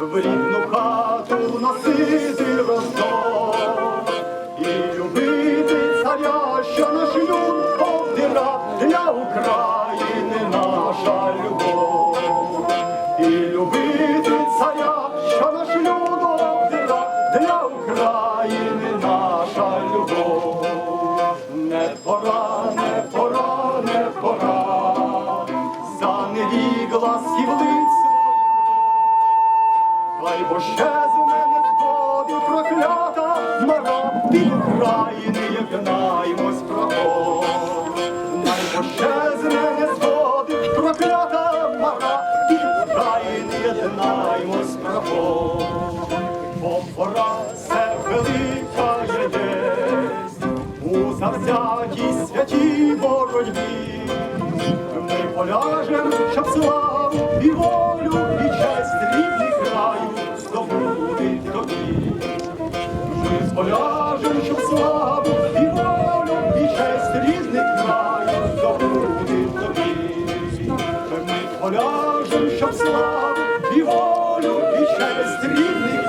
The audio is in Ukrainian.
в рідну хату носити роздор. І любити царя, що наш люд обдира для України наша любов, і любити царя, що наш люд обдира для України наша любов. Не пора, не пора, не пора, за невігла схилиться Хай бо щезне не згоди проклята мара від України єднаймось проход. Най бо щезне не згоди проклята мара від України єднаймось проход. Бо пора це велика єсть у завзятій святій боротьбі. Ми поляжем, щоб славу і волю, поляжем, щоб славу і волю, і честь рідний краю здобути тобі. Ми поляжем, щоб славу і волю, і честь здобути